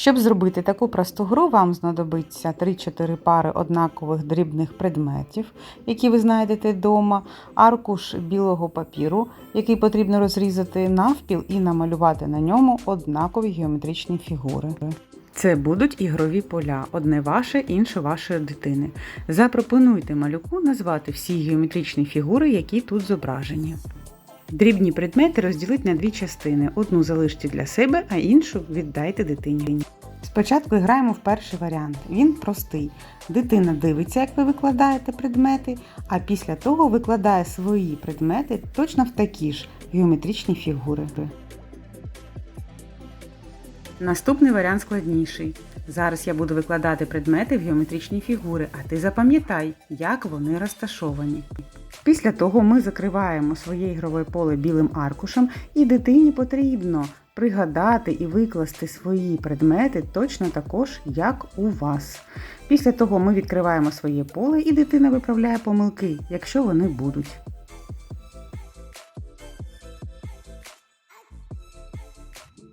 Щоб зробити таку просту гру, вам знадобиться 3-4 пари однакових дрібних предметів, які ви знайдете вдома, аркуш білого папіру, який потрібно розрізати навпіл і намалювати на ньому однакові геометричні фігури. Це будуть ігрові поля, одне ваше, інше вашої дитини. Запропонуйте малюку назвати всі геометричні фігури, які тут зображені. Дрібні предмети розділіть на дві частини: одну залиште для себе, а іншу віддайте дитині. Спочатку граємо в перший варіант. Він простий. Дитина дивиться, як ви викладаєте предмети, а після того викладає свої предмети точно в такі ж геометричні фігури. Наступний варіант складніший. Зараз я буду викладати предмети в геометричні фігури, а ти запам'ятай, як вони розташовані. Після того ми закриваємо своє ігрове поле білим аркушем, і дитині потрібно пригадати і викласти свої предмети точно також, як у вас. Після того ми відкриваємо своє поле, і дитина виправляє помилки, якщо вони будуть.